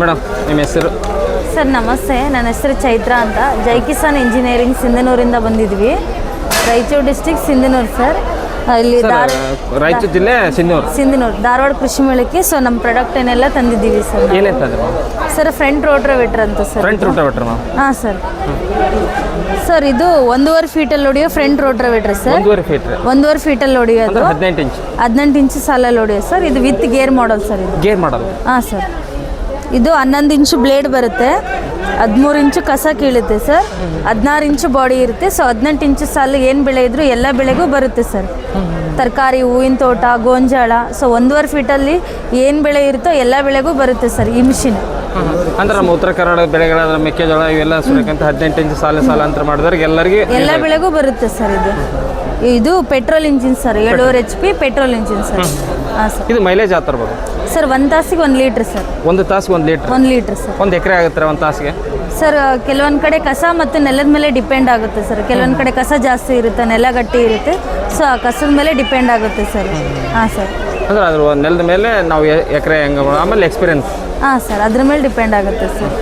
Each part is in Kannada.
ಮೇಡಮ್ ನಿಮ್ಮ ಹೆಸರು? ಸರ್ ನಮಸ್ತೆ. ನನ್ನ ಹೆಸರು ಚೈತ್ರ ಅಂತ. ಜೈ ಕಿಸಾನ್ ಇಂಜಿನಿಯರಿಂಗ್ ಸಿಂಧನೂರಿಂದ ಬಂದಿದ್ವಿ. Raichur district Sindhanur sir. ಇಲ್ಲಿ ಧಾರ ರಾಯಚೂರು ಜಿಲ್ಲೆ ಸಿಂಧನೂರು? ಸಿಂಧನೂರು ಧಾರವಾಡ ಕೃಷಿ ಮೇಳಕ್ಕೆ. ಸೊ ನಮ್ಮ ಪ್ರಾಡಕ್ಟ್ ಏನೆಲ್ಲ ತಂದಿದ್ದೀವಿ ಸರ್ ಏನೇ ಮ್ಯಾಮ್ ಸರ್ ಫ್ರಂಟ್ ರೋಟ್ರವೇಟ್ರ್ ಅಂತ ಸರ್. ಫ್ರಂಟ್ ರೋಟ್ರ ಬಿಟ್ರಿ ಮ್ಯಾಮ್ ಹಾಂ ಸರ್. ಸರ್ ಇದು ಒಂದೂವರೆ ಫೀಟಲ್ಲಿ ಹೊಡೆಯೋ ಫ್ರಂಟ್ ರೋಟ್ರವೇಟ್ರ್ ಸರ್. ಒಂದೂವರೆ ಫೀಟ್ ರೀ ಒಂದೂವರೆ ಫೀಟಲ್ಲಿ ಹೊಡೆಯೋದು ಅಂದ್ರೆ ಹದಿನೆಂಟು ಇಂಚ್ ಹದಿನೆಂಟು ಇಂಚು ಸಾಲಲ್ಲಿ ಹೊಡೆಯೋ ಸರ್. ಇದು ವಿತ್ ಗೇರ್ ಮಾಡಲ್ ಸರ್ ಇದು. ಗೇರ್ ಮಾಡಲ್ ಹಾಂ ಸರ್. ಇದು ಹನ್ನೊಂದು ಇಂಚು ಬ್ಲೇಡ್ ಬರುತ್ತೆ. ಹದಿಮೂರು ಇಂಚು ಕಸ ಕೀಳುತ್ತೆ ಸರ್ ಹದಿನಾರು ಇಂಚು ಬಾಡಿ ಇರುತ್ತೆ. ಸೊ ಹದಿನೆಂಟು ಇಂಚು ಸಾಲು ಏನು ಬೆಳೆ ಇದ್ರೂ ಎಲ್ಲ ಬೆಳೆಗೂ ಬರುತ್ತೆ ಸರ್ ತರಕಾರಿ ಹೂವಿನ ತೋಟ ಗೋಂಜಾಳ. ಸೊ ಒಂದೂವರೆ ಫೀಟಲ್ಲಿ ಏನು ಬೆಳೆ ಇರುತ್ತೋ ಎಲ್ಲ ಬೆಳೆಗೂ ಬರುತ್ತೆ ಸರ್ ಈ ಮಿಷಿನ್ ಅಂದ್ರೆ ನಮ್ಮ ಉತ್ತರ ಕನ್ನಡ ಬೆಳೆಗಳಾದ ಮೆಕ್ಕೆಜೋಳ ಇವೆಲ್ಲ ಸುರಕ್ಕಂತ ಹದಿನೆಂಟು ಇಂಚು ಸಾಲ ಸಾಲ ಅಂತ ಮಾಡಿದವ್ರಿಗೆ ಎಲ್ಲರಿಗೆ ಎಲ್ಲ ಬೆಳೆಗೂ ಬರುತ್ತೆ ಸರ್ ಇದು. ಇದು ಪೆಟ್ರೋಲ್ ಇಂಜಿನ್ ಸರ್ ಏಳುವರೆ H P petrol engine sir ಹಾಂ ಸರ್ ಇದು ಮೈಲೇಜ್ ಆ ತರ್ಬೋದು? ಸರ್ ಒಂದು ತಾಸಿಗೆ ಒಂದು ಲೀಟ್ರ್ ಸರ್ ಒಂದು ತಾಸಿಗೆ ಒಂದು ಲೀಟ್ರ್? ಒಂದು ಲೀಟ್ರ್ ಸರ್ ಒಂದು ಎಕರೆ ಆಗುತ್ತೆ ಒಂದು ತಾಸಿಗೆ? ಸರ್ ಕೆಲವೊಂದು ಕಡೆ ಕಸ ಮತ್ತು ನೆಲದ ಮೇಲೆ ಡಿಪೆಂಡ್ ಆಗುತ್ತೆ ಸರ್ ಕೆಲವೊಂದು ಕಡೆ ಕಸ ಜಾಸ್ತಿ ಇರುತ್ತೆ ನೆಲ ಗಟ್ಟಿ ಇರುತ್ತೆ. ಸೊ ಆ ಕಸದ ಮೇಲೆ ಡಿಪೆಂಡ್ ಆಗುತ್ತೆ ಸರ್ ಹಾಂ ಸರ್ ಅಂದ್ರೆ ಅದ್ರ ನೆಲದ ಮೇಲೆ ನಾವು ಎಕರೆ ಹೆಂಗೆ ಆಮೇಲೆ ಎಕ್ಸ್ಪೀರಿಯನ್ಸ್ ಹಾಂ ಸರ್ ಅದ್ರ ಮೇಲೆ ಡಿಪೆಂಡ್ ಆಗುತ್ತೆ ಸರ್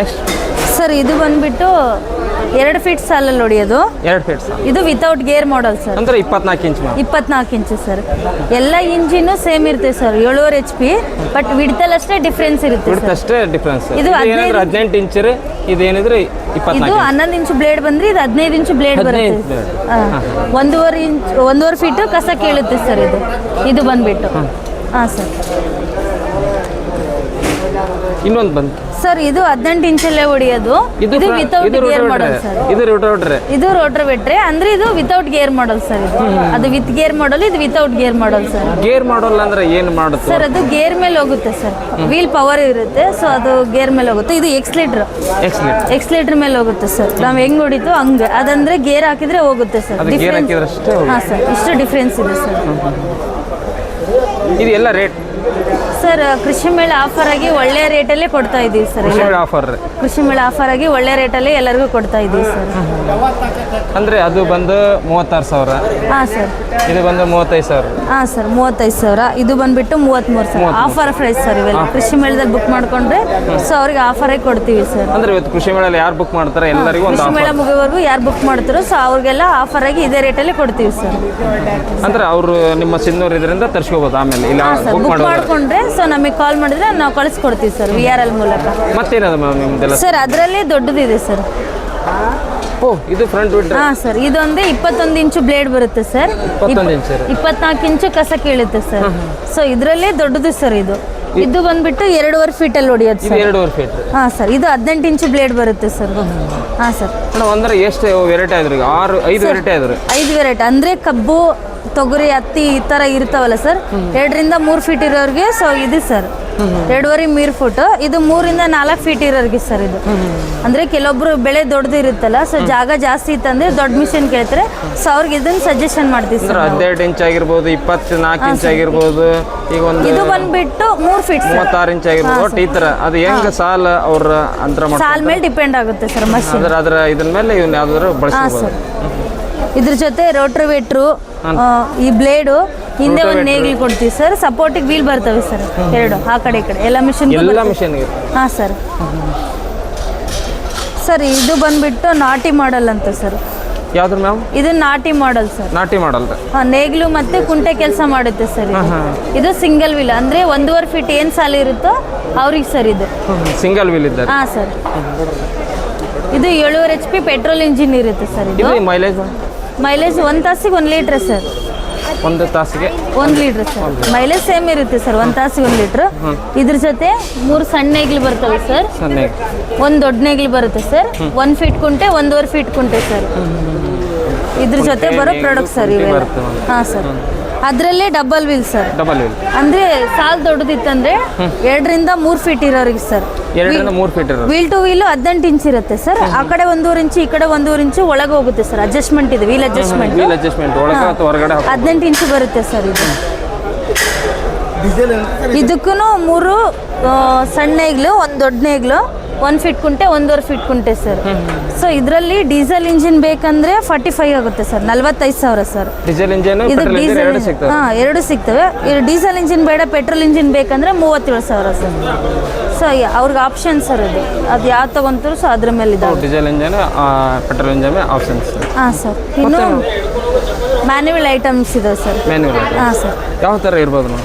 ನೆಕ್ಸ್ಟ್ ಸರ್ ಇದು ಬಂದುಬಿಟ್ಟು ಎರಡು ಫೀಟ್ ಸಾಲಲ್ಲಿ ಅದು. ಎರಡು ಫೀಟ್ ಇದು ವಿತೌಟ್ ಗೇರ್ ಮಾಡಲ್ ಸರ್ ಅಂದ್ರೆ ಇಪ್ಪತ್ನಾಲ್ಕು ಇಂಚ್ ಇಪ್ಪತ್ನಾಲ್ಕು ಇಂಚು ಸರ್ ಎಲ್ಲ ಇಂಜಿನ್ ಸೇಮ್ ಇರುತ್ತೆ ಸರ್ ಏಳುವರೆ ಎಚ್ ಪಿ ಬಟ್ ವಿಡ್ತಲ್ಲಷ್ಟೇ ಡಿಫ್ರೆನ್ಸ್ ಇರುತ್ತೆ ಅಷ್ಟೇ ಡಿಫ್ರೆನ್ಸ್ ಇದು ಇದು ಹದಿನೈದು- ಹದಿನೆಂಟು ಇಂಚ್ ರೀ ಇದು ಏನಿದ್ರೆ ಇದು ಇಪ್ಪತ್ನಾಲ್ಕು ಹನ್ನೊಂದು ಇಂಚು ಬ್ಲೇಡ್ ಬಂದ್ರೆ ಇದು ಹದಿನೈದು ಇಂಚು ಬ್ಲೇಡ್ ಹದಿನೈದು ಬರುತ್ತೆ blade. ಹಾ. ಒಂದೂವರೆ ಇಂಚ್ ಒಂದೂವರೆ ಫೀಟು ಕಸ ಕೇಳುತ್ತೆ ಸರ್ ಇದು. ಇದು ಬಂದ್ಬಿಟ್ಟು. ಹಾಂ. ಸರ್ ಇನ್ನೊಂದು ಬಂತು. ಸರ್ ಇದು ಹದಿನೆಂಟು ಇಂಚಲ್ಲೇ ಹೊಡಿಯೋದು. ಇದು ವಿತೌಟ್ ಗೇರ್ ಮಾಡಲ್ ಸರ್. ಇದು ರೋಟೋವೇಟ್ರೆ ಇದು ರೋಟರ್ ಬಿಟ್ರೆ ಅಂದ್ರೆ ಇದು ವಿತೌಟ್ ಗೇರ್ ಮಾಡಲ್ ಸರ್ ಇದು. ಅದು ವಿತ್ ಗೇರ್ ಮಾಡಲ್ ಇದು without gear model sir. Gear model ಅಂದ್ರೆ ಏನು ಮಾಡುತ್ತೆ? ಸರ್ ಅದು ಗೇರ್ ಮೇಲೆ ಹೋಗುತ್ತೆ ಸರ್. ವೀಲ್ ಪವರ್ ಇರುತ್ತೆ ಸೊ ಅದು ಗೇರ್ ಮೇಲೆ ಹೋಗುತ್ತೆ. ಇದು ಎಕ್ಸ್ಲೀಟ್ರ್ ಎಕ್ಸ್ಲೇಟ್ ಎಕ್ಸ್ಲೇಟರ್ ಮೇಲೆ ಹೋಗುತ್ತೆ ಸರ್. ನಾವು ಹೆಂಗ್ ಹೊಡಿತು? ಹಂಗೆ. ಅದಂದ್ರೆ ಗೇರ್ ಹಾಕಿದ್ರೆ ಹೋಗುತ್ತೆ ಸರ್. ಡಿಫ್ರೆನ್ಸ್. ಹಾಂ ಸರ್. ಇಷ್ಟು ಡಿಫ್ರೆನ್ಸ್ ಇದೆ ಸರ್. ಇದು ಎಲ್ಲ ರೇಟ್ ಸರ್ ಕೃಷಿ ಮೇಳ ಆಫರ್ ಆಗಿ ಒಳ್ಳೆ ರೇಟಲ್ಲೇ ಕೊಡ್ತಾ ಇದ್ದೀವಿ ಸರ್ ಎಲ್ಲ. ಆಫರ್ ರೀ. ಕೃಷಿ ಮೇಳ ಆಫರ್ ಆಗಿ ಒಳ್ಳೆ ರೇಟಲ್ಲೇ ಎಲ್ಲರಿಗೂ ಕೊಡ್ತಾ ಇದ್ದೀವಿ ಸರ್. ಅಂದ್ರೆ ಅದು ಬಂದು ಮೂವತ್ತಾರು ಸಾವಿರ. ಹಾಂ ಸರ್. ಇದು ಬಂದು ಮೂವತ್ತೈದು ಸಾವಿರ. ಹಾಂ ಸರ್ ಮೂವತ್ತೈದು ಸಾವಿರ. ಇದು ಬಂದ್ಬಿಟ್ಟು ಮೂವತ್ತ್ಮೂರು ಸಾವಿರ. ಆಫರ್ ಪ್ರೈಸ್ ಸರ್ ಇವೆಲ್ಲ. ಕೃಷಿ ಮೇಳದಲ್ಲಿ ಬುಕ್ ಮಾಡ್ಕೊಂಡ್ರೆ ಸೊ ಅವ್ರಿಗೆ ಆಫರಾಗಿ ಕೊಡ್ತೀವಿ ಸರ್. ಅಂದ್ರೆ ಇವತ್ತು ಕೃಷಿ ಮೇಳಲ್ಲಿ ಯಾರು ಬುಕ್ ಮಾಡ್ತಾರೆ ಎಲ್ಲರಿಗೂ ಒಂದು ಕೃಷಿ ಮೇಳ ಆಫರ್ ಮುಗಿಯೋವರೆಗೂ ಯಾರು ಬುಕ್ ಮಾಡ್ತಾರೋ ಸೊ ಅವ್ರಿಗೆಲ್ಲ ಆಫರ್ ಆಗಿ ಇದೇ ರೇಟಲ್ಲಿ ಕೊಡ್ತೀವಿ ಸರ್. ಅಂದ್ರೆ ಅವರು ನಿಮ್ಮ ಸಿನ್ನೂರು ಇದರಿಂದ ತರಿಸ್ಕೋಬೋದು ಆಮೇಲೆ. ಇಲ್ಲ ಹಾಂ ಸರ್ ಬುಕ್ ಮಾಡ್ಕೊಂಡ್ರೆ ಸೊ ನಮಗೆ ಕಾಲ್ ಮಾಡಿದ್ರೆ ನಾವು ಕಳಿಸ್ಕೊಡ್ತೀವಿ ಸರ್ ವಿ ಆರ್ ಎಲ್ ಮೂಲಕ. ಮತ್ತೇನದು ಮ್ಯಾಮ್ ನಿಮ್ದೆಲ್ಲ? ಸರ್ ಅದರಲ್ಲೇ ದೊಡ್ಡದಿದೆ ಸರ್ ಓ ಇದು ಫ್ರಂಟ್ ಹಾಂ ಸರ್ ಇದೊಂದೇ ಇಪ್ಪತ್ತೊಂದು ಇಂಚು ಬ್ಲೇಡ್ ಬರುತ್ತೆ ಸರ್ ಇಪ್ಪತ್ತೊಂದು ಇಂಚ್. ರೀ ಇಪ್ಪತ್ನಾಲ್ಕು ಇಂಚು ಕಸ ಕೀಳುತ್ತೆ ಸರ್ ಸೊ ಇದರಲ್ಲೇ ದೊಡ್ಡದು ಸರ್ ಇದು. ಇದು ಬಂದ್ಬಿಟ್ಟು ಎರಡೂವರೆ ಫೀಟಲ್ಲಿ ಹೊಡಿಯೋದು ಇದು ಸರ್ ಎರಡೂವರೆ ಫೀಟ್ ಹಾಂ ಸರ್ ಇದು ಹದಿನೆಂಟು ಇಂಚು ಬ್ಲೇಡ್ ಬರುತ್ತೆ ಸರ್ ಹಾಂ ಸರ್ ಮೇಡಮ್ ಅಂದ್ರೆ ಎಷ್ಟು ವೆರೈಟಿ ಆದ್ರಿ ಆರು ಐದು ವೆರೈಟಿ ಆದ್ರಿ. ಐದು ವೆರೈಟಿ ಅಂದರೆ ಕಬ್ಬು ತೊಗರಿ ಹತ್ತಿ ಈ ತರ ಇರ್ತಾವಲ್ಲ ಸರ್? ಎರಡರಿಂದ ಮೂರು ಫೀಟ್ ಇರೋರಿಗೆ ಸೊ ಇದು ಸರ್. ಎರಡೂವರೆ ಮೀರ್ ಫುಟ್ ಇದು ಮೂರಿಂದ ನಾಲ್ಕು ಫೀಟ್ ಇರೋರಿಗೆ ಸರ್ ಇದು. ಅಂದ್ರೆ ಕೆಲವೊಬ್ರು ಬೆಳೆ ದೊಡ್ಡದು ಇರುತ್ತಲ್ಲ ಸೊ ಜಾಗ ಜಾಸ್ತಿ ಇತ್ತಂದ್ರೆ ದೊಡ್ಡ ಮಿಷನ್ ಕೇಳ್ತಾರೆ. ಸೊ ಅವ್ರಿಗೆ ಇದನ್ನ ಸಜೆಷನ್ ಮಾಡ್ತೀವಿ ಸರ್. ಹದಿನೆಂಟು ಇಂಚ್ ಆಗಿರ್ಬೋದು ಇಪ್ಪತ್ನಾಲ್ಕು ಇಂಚ್ ಆಗಿರ್ಬೋದು ಈಗ ಒಂದು ಇದು ಬಂದ್ಬಿಟ್ಟು ಮೂರ್ ಫೀಟ್ ಮೂವತ್ತಾರು ಇಂಚ್ ಆಗಿರ್ಬೋದು. ಈ ಥರ ಅದು ಹೆಂಗ ಸಾಲ ಅವ್ರ ಅಂತರ ಸಾಲ ಮೇಲೆ ಡಿಪೆಂಡ್ ಆಗುತ್ತೆ ಸರ್ ಮಷಿನ್. ಅದ್ರ ಇದ್ರ ಮೇಲೆ ಇವ್ನ ಯಾವ್ದಾದ್ರು ಬಳಸಬಹುದು ಸರ್. ಇದ್ರ ಜೊತೆ ರೋಟ್ರವೇಟ್ರು ಈ ಬ್ಲೇಡು ಹಿಂದೆ ಒಂದು ನೇಗಿಲು ಕೊಡ್ತೀವಿ ಸರ್. ಸಪೋರ್ಟಿಗೆ ವೀಲ್ ಬರ್ತವೆ ಸರ್ ಎರಡು ಆ ಕಡೆ ಈ ಕಡೆ. ಎಲ್ಲ ಮಿಷಿನ್ ಎಲ್ಲ ಹಾಂ ಸರ್. ಸರ್ ಇದು ಬಂದ್ಬಿಟ್ಟು ನಾಟಿ ಮಾಡಲ್ ಅಂತ ಸರ್. ಯಾವ್ದು ಮ್ಯಾಮ್? ಇದು ನಾಟಿ ಮಾಡಲ್ ಸರ್. ನಾಟಿ ಮಾಡಲ್. ಹಾಂ ನೇಗಿಲು ಮತ್ತೆ ಕುಂಟೆ ಕೆಲಸ ಮಾಡುತ್ತೆ ಸರ್ ಇದು. ಸಿಂಗಲ್ ವೀಲ್ ಅಂದ್ರೆ ಒಂದೂವರೆ ಫೀಟ್ ಏನು ಸಾಲ ಇರುತ್ತೋ ಅವ್ರಿಗೆ ಸರ್ ಇದು. ಸಿಂಗಲ್ ವೀಲ್ ಇದ್ದಾರೆ. ಹಾಂ ಸರ್. ಇದು ಏಳುವರೆ ಎಚ್ ಪಿ ಪೆಟ್ರೋಲ್ ಇಂಜಿನ್ ಇರುತ್ತೆ ಸರ್ ಇದು. ಮೈಲೇಜ್ ಮೈಲೇಜ್ ಒಂದು ತಾಸಿಗೆ ಒಂದು ಲೀಟ್ರ್ ಸರ್ ಒಂದು ತಾಸಿಗೆ? ಒಂದು ಲೀಟ್ರ್ ಸರ್ ಮೈಲೇಜ್ ಸೇಮ್ ಇರುತ್ತೆ ಸರ್ ಒಂದು ತಾಸಿಗೆ ಒಂದು ಲೀಟ್ರ್ ಇದ್ರ ಜೊತೆ ಮೂರು ಸಣ್ಣ ನೇಗಿಲು ಬರ್ತವೆ ಸರ್ ಒಂದು ದೊಡ್ಡ ನೇಗಿಲು ಬರುತ್ತೆ ಸರ್ ಒಂದು ಫೀಟ್ ಕುಂಟೆ ಒಂದೂವರೆ ಫೀಟ್ ಕುಂಟೆ ಸರ್ ಇದ್ರ ಜೊತೆ ಬರೋ ಪ್ರಾಡಕ್ಟ್ ಸರ್ ಇವೆ. ಹಾಂ ಸರ್ ಅದರಲ್ಲೇ double wheel sir double wheel ಅಂದ್ರೆ ಸಾಲ್ ದೊಡ್ಡದಿತ್ತಂದ್ರೆ ಎರಡರಿಂದ ಮೂರ್ ಫೀಟ್ ಇರೋರಿಗೆ ಸರ್ ಎರಡರಿಂದ ಮೂರು ಫೀಟ್ ಇರೋದು ವೀಲ್ ಟು ವೀಲ್ ಹದಿನೆಂಟು ಇಂಚ್ ಇರುತ್ತೆ ಸರ್ ಆ ಕಡೆ ಒಂದೂವರೆ ಇಂಚು ಈ ಕಡೆ ಒಂದೂವರೆ ಇಂಚು ಒಳಗೆ ಹೋಗುತ್ತೆ ಸರ್ ಅಡ್ಜಸ್ಟ್ಮೆಂಟ್ ಇದೆ ವೀಲ್ ಅಡ್ಜಸ್ಟ್ಮೆಂಟ್ ವೀಲ್ ಅಡ್ಜಸ್ಟ್ಮೆಂಟ್ ಒಳಗೆ ಅಥವಾ ಹೊರಗಡೆ ಹದಿನೆಂಟು ಇಂಚು ಬರುತ್ತೆ ಸರ್ ಇದು. ಇದಕ್ಕೂ ಮೂರು ಸಣ್ಣ ಹೆಗ್ಲು ಒಂದು ದೊಡ್ಡ ನೇಗ್ಲು ಒಂದು ಫೀಟ್ ಕುಂಟೆ ಒಂದೂವರೆ ಫೀಟ್ ಕುಂಟೆ ಸರ್ ಸೊ ಇದರಲ್ಲಿ ಡೀಸೆಲ್ ಇಂಜಿನ್ ಬೇಕಂದ್ರೆ ಫಾರ್ಟಿ ಫೈವ್ ಆಗುತ್ತೆ ಸರ್ ನಲ್ವತ್ತೈದು ಸಾವಿರ ಸರ್ ಡೀಸೆಲ್ ಇಂಜಿನ್ ಇದು ಡೀಸೆಲ್ ಎರಡು ಸಿಗ್ತವೆ. ಹಾಂ ಎರಡು ಸಿಗ್ತವೆ. ಇದು ಡೀಸೆಲ್ ಇಂಜಿನ್ ಬೇಡ ಪೆಟ್ರೋಲ್ ಇಂಜಿನ್ ಬೇಕಂದ್ರೆ ಮೂವತ್ತೇಳು ಸಾವಿರ ಸರ್ ಸೊ ಅವ್ರಿಗೆ ಆಪ್ಷನ್ ಸರ್ ಅದು ಅದು ಯಾವ ತಗೊಂತಾರೆ ಸೊ ಅದ್ರ ಮೇಲೆ ಇದೆ diesel engine petrol engine option ಹಾಂ ಸರ್ ಇನ್ನು ಮ್ಯಾನ್ಯುವಲ್ ಐಟಮ್ಸ್ ಇದೆ ಸರ್ ಹಾಂ ಸರ್ ಯಾವ ಥರ ಇರ್ಬೋದು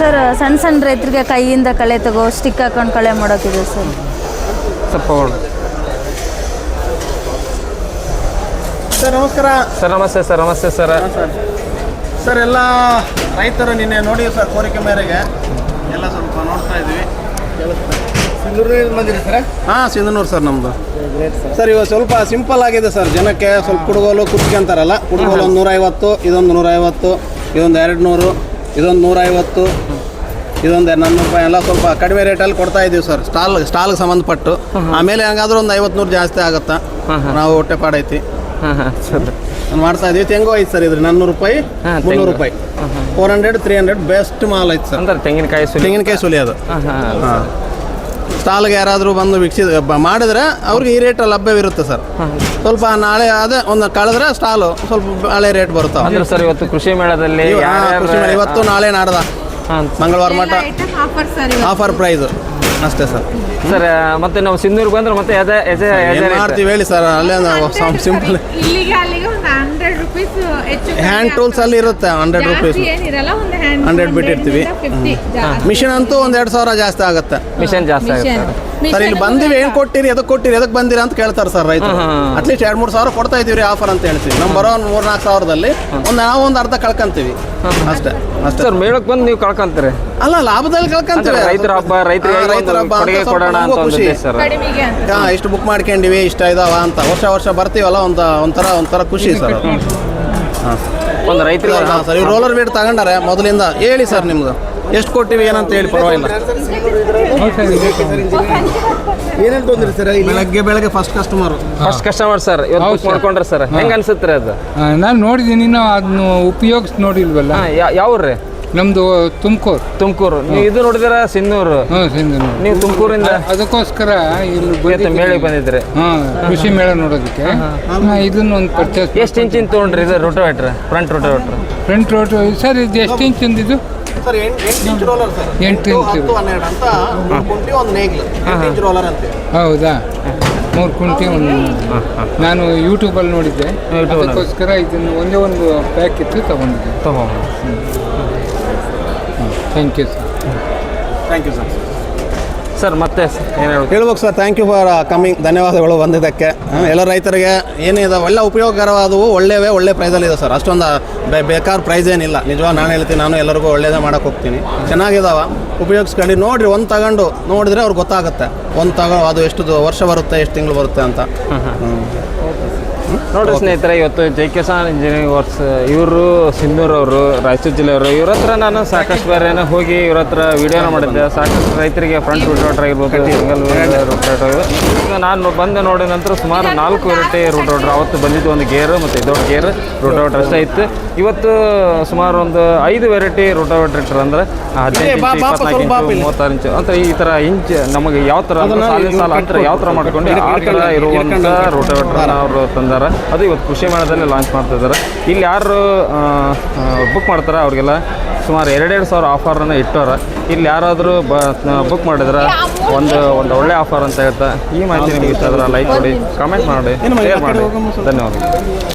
ಸರ್ ಸಣ್ಣ ಸಣ್ಣ ರೈತರಿಗೆ ಕೈಯಿಂದ ಕಳೆ ತಗೋ ಸ್ಟಿಕ್ ಹಾಕೊಂಡು ಕಳೆ ಮಾಡೋಕ್ಕಿದೆ ಸರ್ ಸ್ವಲ್ಪ ಸರ್ ನಮಸ್ಕಾರ. ಸರ್ ನಮಸ್ತೆ ಸರ್ ನಮಸ್ತೆ ಸರ್. ಸರ್ ಎಲ್ಲ ರೈತರು ನಿನ್ನೆ ನೋಡಿ ಸರ್ ಕೋರಿಕೆ ಮೇರೆಗೆ. ಎಲ್ಲ ಸ್ವಲ್ಪ ನೋಡ್ತಾ ಇದ್ವಿ ಬಂದಿರಿ ಸರ್? ಹಾಂ ಸಿಂಧನೂರು ಸರ್ ನಮ್ಮದು ಸರ್ ಇವಾಗ ಸ್ವಲ್ಪ ಸಿಂಪಲ್ ಆಗಿದೆ ಸರ್ ಜನಕ್ಕೆ ಸ್ವಲ್ಪ ಕುಡುಗೋಲು ಕುತ್ಕೊಂತಾರಲ್ಲ ಕುಡುಗೋಲು ಒಂದು ನೂರೈವತ್ತು ಇದೊಂದು ನೂರೈವತ್ತು ಇದೊಂದು ಎರಡು ನೂರು ಇದೊಂದು ನೂರೈವತ್ತು ಇದೊಂದು ನಾನ್ನೂರು ರೂಪಾಯಿ ಎಲ್ಲ ಸ್ವಲ್ಪ ಕಡಿಮೆ ರೇಟಲ್ಲಿ ಕೊಡ್ತಾ ಇದ್ದೀವಿ ಸರ್ ಸ್ಟಾಲ್ ಸ್ಟಾಲ್ಗೆ ಸಂಬಂಧಪಟ್ಟು. ಆಮೇಲೆ ಹಂಗಾದ್ರೂ ಒಂದು ಐವತ್ತು ನೂರು ಜಾಸ್ತಿ ಆಗುತ್ತಾ? ನಾವು ಹೊಟ್ಟೆ ಪಾಡೈತಿ. ಮಾಡ್ತಾ ಇದೀವಿ ತೆಂಗು ಐತೆ ಸರ್ ಇದ್ರೆ? ನಾನ್ನೂರು ರೂಪಾಯಿ ಮುನ್ನೂರು. ರೂಪಾಯಿ. Four hundred three hundred best mall ಐತೆ ಸರ್ ಅಂದ್ರೆ ತೆಂಗಿನಕಾಯಿ ಸುಲಿ. ತೆಂಗಿನಕಾಯಿ ಸುಲಿ ಅದು. ಸ್ಟಾಲ್ಗೆ ಯಾರಾದರೂ ಬಂದು ವೀಕ್ಷಿಸ ಮಾಡಿದ್ರೆ ಅವ್ರಿಗೆ ಈ ರೇಟ್ ಲಭ್ಯವಿರುತ್ತೆ ಸರ್ ಸ್ವಲ್ಪ ನಾಳೆ ಅದೇ ಒಂದು ಕಳೆದ್ರೆ ಸ್ಟಾಲು ಸ್ವಲ್ಪ ಹಳೆ ರೇಟ್ ಬರುತ್ತೆ ಅಂದ್ರೆ ಸರ್ ಇವತ್ತು ಕೃಷಿ ಮೇಳದಲ್ಲಿ ಇವ- ಕೃಷಿ ಮೇಳ ಇವತ್ತು ನಾಳೆ ನಾಡ್ದ. ಮಂಗಳವಾರ ಮಠ. ಆಫರ್ ಸರ್ ಆಫರ್ ಪ್ರೈಸ್ ಅಷ್ಟೇ ಸರ್ ಸರ್ ಮತ್ತೆ ನಾವು ಸಿಂಧೂರ್ ಬಂದ್ರೆ ಮತ್ತೆ ಅದೇ ಎಜೆ ಮಾಡ್ತೀವಿ ಹೇಳಿ ಸರ್ ಅಲ್ಲೇ ಸಿಂಪಲ್ ಇಲ್ಲಿಗೆ ಅಲ್ಲಿಗೆ ಒಂದು ಹಂಡ್ರೆಡ್ ರುಪೀಸ್ ಹೆಚ್ಚು ಹ್ಯಾಂಡ್ ಟೂಲ್ಸ್ ಅಲ್ಲಿ ಇರುತ್ತೆ ಹಂಡ್ರೆಡ್ ರುಪೀಸ್ ಹಂಡ್ರೆಡ್ ಒಂದು ಹ್ಯಾಂಡ್ 100 ಬಿಟ್ಟಿರ್ತೀವಿ. ಮಿಷನ್ ಅಂತೂ ಒಂದು ಎರಡು ಸಾವಿರ ಜಾಸ್ತಿ ಆಗುತ್ತೆ. ಮಿಷನ್ ಜಾಸ್ತಿ ಆಗುತ್ತೆ. ಸರ್ ಇಲ್ಲಿ ಬಂದಿವಿ ಏನು ಕೊಟ್ಟಿರಿ ಎದಕ್ ಕೊಟ್ಟಿರಿ ಎದಕ್ ಬಂದಿರ ಅಂತ ಕೇಳ್ತಾರೆ ಸರ್ ರೈತರು. ಅಟ್ಲೀಸ್ಟ್ ಎರಡು ಮೂರು ಸಾವಿರ ಕೊಡ್ತಾ ಇದೀವಿ ಆಫರ್ ಅಂತ ಹೇಳ್ತೀವಿ. ನಮ್ ಬರೋ ಒಂದು ಮೂರ್ನಾಲ್ಕು ಸಾವಿರದಲ್ಲಿ ಒಂದು ನಾವು ಒಂದು ಅರ್ಧ ಕಳ್ಕಂತೀವಿ. ಅಷ್ಟೇ ಅಷ್ಟೇ. ಸರ್ ಮೇಳಕ್ಕೆ ಬಂದು ನೀವು ಕಳ್ಕೊಂತೀರಿ? ಅಲ್ಲ ಲಾಭದಲ್ಲಿ ಕಳ್ಕಂತೀವಿ ರೈತರ ಹಬ್ಬ ರೈತರ ಹಬ್ಬ ಅಂತ ಕೊಡೋಣ ಅಂತ ಖುಷಿ. ಹಾ ಇಷ್ಟು ಬುಕ್ ಮಾಡ್ಕೊಂಡಿವಿ ಇಷ್ಟ ಇದಾವ ಅಂತ. ವರ್ಷ ವರ್ಷ ಬರ್ತೀವಲ್ಲ ಒಂದು ಒಂಥರ ಒಂಥರ ಖುಷಿ ಸರ್. ಒಂದು ರೈತರಿಗೆ ಹಾಂ ಸರ್ ಇವ್ರು ರೋಲರ್ ಬೀಟ್ ತಗೊಂಡಾರೆ ಮೊದಲಿಂದ. ಹೇಳಿ ಸರ್ ನಿಮ್ದು. ಎಷ್ಟು ಕೊಟ್ಟಿವಿ ಏನಂತ ಹೇಳಿ ಪರವಾಗಿಲ್ಲ. ಏನೇನು ತೊಂದ್ರೆ ಸರ್ ಬೆಳಗ್ಗೆ ಬೆಳಗ್ಗೆ first customer first customer sir ಇವತ್ತು ಬುಕ್ ಮಾಡ್ಕೊಂಡ್ರೆ ಸರ್ ಹೆಂಗ್ ಅನ್ಸುತ್ತೆ ಅದು? ನಾನು ನೋಡಿದ್ದೀನಿ ಇನ್ನು ಅದನ್ನ ಉಪಯೋಗಿಸಿ ನೋಡಿಲ್ವಲ್ಲ? ಯಾವ್ರಿ ನಮ್ಮದು ತುಮಕೂರು. ತುಮಕೂರು. ನೀವು ಇದು ನೋಡಿದಿರ ಸಿನ್ನೂರು? ಹ್ಞೂ ಸಿಂಧನೂರು ನೀವು ತುಮಕೂರಿಂದ ಅದಕ್ಕೋಸ್ಕರ ಇಲ್ಲಿ ಇವತ್ತು ಮೇಳಿಗೆ ಬಂದಿದ್ರಿ ಹಾಂ ಕೃಷಿ ಮೇಳ ನೋಡೋದಕ್ಕೆ. ಇದನ್ನ ಒಂದು ಪರ್ಚೇಸ್ ಎಷ್ಟು ಇಂಚಿನ ತೊಗೊಂಡ್ರಿ ಇದು rotavator front rotavator? Front road sir ಇದು ಎಷ್ಟು ಇಂಚಿಂದು ಇದು? ಸರ್ ಎಂಟು ಇಂಚ್ ರೋಲರ್ ಸರ್? ಎಂಟು ಇಂಚ್ ಹತ್ತು ಹನ್ನೆರಡು ಅಂತ ಮೂರು ಕುಂಟಿ ಒಂದು ನೇಗ್ಲು. ಎಂಟು ಇಂಚ್ ರೋಲರ್ ಅಂತ ಹೌದಾ? ಮೂರು ಕುಂಟಿ ಒಂದು ನಾನು ಯೂಟ್ಯೂಬಲ್ಲಿ ನೋಡಿದ್ದೆ. ಅದಕ್ಕೋಸ್ಕರ ಇದನ್ನು ಒಂದೇ ಒಂದು ಪ್ಯಾಕ್ ಇತ್ತು ತಗೊಂಡಿದ್ದೆ. ತಗೊಂಡು. Thank you sir thank you sir sir ಮತ್ತೆ ಏನು ಹೇಳ್ಬೇಕು? ಹೇಳ್ಬೇಕು sir thank you for coming ಧನ್ಯವಾದಗಳು ಬಂದಿದ್ದಕ್ಕೆ. ಹ್ಮ್, ಎಲ್ಲ ರೈತರಿಗೆ ಏನಿದೆ ಒಳ್ಳೆ ಉಪಯೋಗಕರವಾದವು ಒಳ್ಳೆವೇ ಒಳ್ಳೆ ಪ್ರೈಸಲ್ಲಿದೆ ಸರ್. ಅಷ್ಟೊಂದು ಬೆ ಬೇಕಾದ ಪ್ರೈಸ್ ಏನಿಲ್ಲ. ನಿಜವಾಗ ನಾನು ಹೇಳ್ತೀನಿ ನಾನು ಎಲ್ಲರಿಗೂ ಒಳ್ಳೇದೇ ಮಾಡೋಕೆ ಹೋಗ್ತೀನಿ. ಚೆನ್ನಾಗಿದಾವ ಉಪಯೋಗಿಸ್ಕೊಂಡು. ನೋಡಿರಿ ಒಂದು ತಗೊಂಡು ನೋಡಿದ್ರೆ ಅವ್ರಿಗೆ ಗೊತ್ತಾಗುತ್ತೆ. ಒಂದು ತಗೋ ಅದು ಎಷ್ಟು ದ- ವರ್ಷ ಬರುತ್ತೆ ಎಷ್ಟು ತಿಂಗಳು ಬರುತ್ತೆ ಅಂತ. ಹ್ಮ್. ನೋಡ್ರಿ ಸ್ನೇಹಿತರೆ ಇವತ್ತು ಜೈ ಕಿಸಾನ್ ಇಂಜಿನಿಯರಿಂಗ್ ವರ್ಕ್ಸ್ ಇವರು ಸಿಂಧೂರ್ ಅವರು ರಾಯಚೂರು ಜಿಲ್ಲೆಯವರು ಇವ್ರ ಹತ್ರ ನಾನು ಸಾಕಷ್ಟು ಬೇರೆ ಹೋಗಿ ಇವ್ರ ಹತ್ರ ವಿಡಿಯೋನ ಮಾಡಿದ್ದೆ. ಸಾಕಷ್ಟು ರೈತರಿಗೆ ಫ್ರಂಟ್ ರೂಟ್ ಆಗಿರ್ಬೋದು ಸಿಂಗಲ್ ರೂಟ್ ಈಗ ನಾನು ಬಂದು ನೋಡಿದ ನಂತರ ಸುಮಾರು ನಾಲ್ಕು ವೆರೈಟಿ ರೂಟ್ ರೋಟ್ರ್ ಅವತ್ತು ಬಂದಿದ್ದು ಒಂದು ಗೇರ್ ಮತ್ತು ಇದೊಂದು ಗೇರ್ ರೂಟ್ ರೋಟ್ರ್ ಅಷ್ಟೇ ಇತ್ತು. ಇವತ್ತು ಸುಮಾರು ಒಂದು ಐದು ವೆರೈಟಿ ರೂಟ್ ಅಂದ್ರೆ ಹದಿನೈದು ಅಂದರೆ ಇಂಚು ಇಪ್ಪತ್ನಾಲ್ಕು ಇಂಚು ಮೂವತ್ತಾರು ಇಂಚು ಅಂತ ಈ ಥರ ಇಂಚ್ ನಮಗೆ ಯಾವ ಥರ ಸಾಲ ಯಾವ ಥರ ಮಾಡ್ಕೊಂಡು ಆ ಥರ ಇರುವಂಥ ರೂಟ್ ಅವರು ತಂದಾರ ಅದು ಇವತ್ತು ಕೃಷಿ ಮೇಳದಲ್ಲಿ ಲಾಂಚ್ ಮಾಡ್ತಾ ಇದ್ದಾರೆ ಇಲ್ಲಿ ಯಾರು ಬುಕ್ ಮಾಡ್ತಾರೆ ಅವ್ರಿಗೆಲ್ಲ ಸುಮಾರು ಎರಡೆರಡು ಸಾವಿರ ಆಫರನ್ನು ಇಟ್ಟವ್ರ. ಇಲ್ಲಿ ಯಾರಾದರೂ ಬ ಬುಕ್ ಮಾಡಿದ್ರೆ ಒಂದು ಒಂದು ಒಳ್ಳೆ ಆಫರ್ ಅಂತ ಹೇಳ್ತಾ ಈ ಮಾಹಿತಿ ನಿಮಗೆ ಇಷ್ಟ ಆದ್ರೆ ಲೈಕ್ ಮಾಡಿ ಕಮೆಂಟ್ ಮಾಡಿ. ಶೇರ್ ಮಾಡಿ ಧನ್ಯವಾದಗಳು.